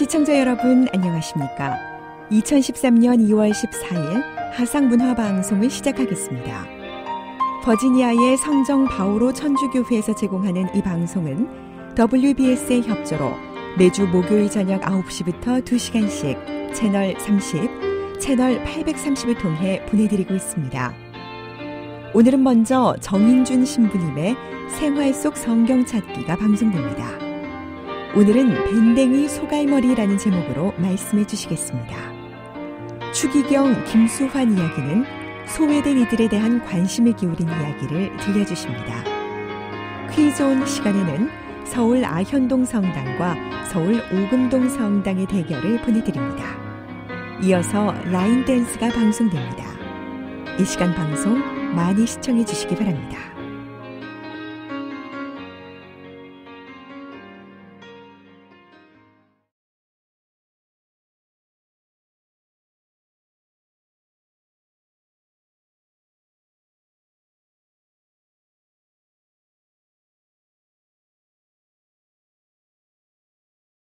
시청자 여러분 안녕하십니까? 2013년 2월 14일 하상문화방송을 시작하겠습니다. 버지니아의 성정 바오로 천주교회에서 제공하는 이 방송은 WBS의 협조로 매주 목요일 저녁 9시부터 2시간씩 채널 30, 채널 830을 통해 보내드리고 있습니다. 오늘은 먼저 정인준 신부님의 생활 속 성경 찾기가 방송됩니다. 오늘은 밴댕이 소갈머리라는 제목으로 말씀해 주시겠습니다. 추기경 김수환 이야기는 소외된 이들에 대한 관심을 기울인 이야기를 들려주십니다. 퀴즈 온 시간에는 서울 아현동 성당과 서울 오금동 성당의 대결을 보내드립니다. 이어서 라인 댄스가 방송됩니다. 이 시간 방송 많이 시청해 주시기 바랍니다.